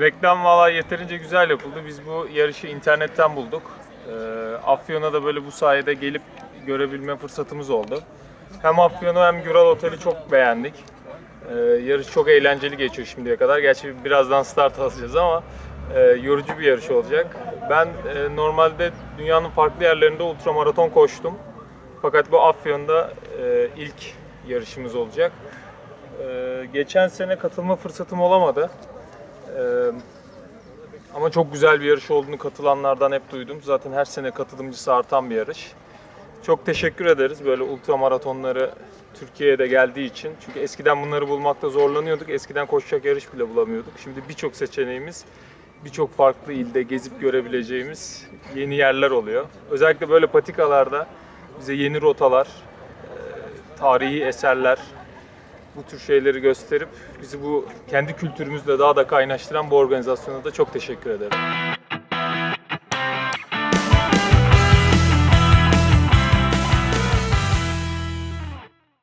Reklam valla yeterince güzel yapıldı. Biz bu yarışı internetten bulduk. Ee, Afyon'a da böyle bu sayede gelip görebilme fırsatımız oldu. Hem Afyon'u hem Güral Otel'i çok beğendik. Ee, yarış çok eğlenceli geçiyor şimdiye kadar. Gerçi birazdan start alacağız ama e, yorucu bir yarış olacak. Ben e, normalde dünyanın farklı yerlerinde ultramaraton koştum. Fakat bu Afyon'da e, ilk yarışımız olacak. Ee, geçen sene katılma fırsatım olamadı. Ama çok güzel bir yarış olduğunu katılanlardan hep duydum. Zaten her sene katılımcısı artan bir yarış. Çok teşekkür ederiz böyle ultra maratonları Türkiye'ye geldiği için. Çünkü eskiden bunları bulmakta zorlanıyorduk. Eskiden koşacak yarış bile bulamıyorduk. Şimdi birçok seçeneğimiz, birçok farklı ilde gezip görebileceğimiz yeni yerler oluyor. Özellikle böyle patikalarda bize yeni rotalar, tarihi eserler, bu tür şeyleri gösterip bizi bu kendi kültürümüzle daha da kaynaştıran bu organizasyona da çok teşekkür ederim.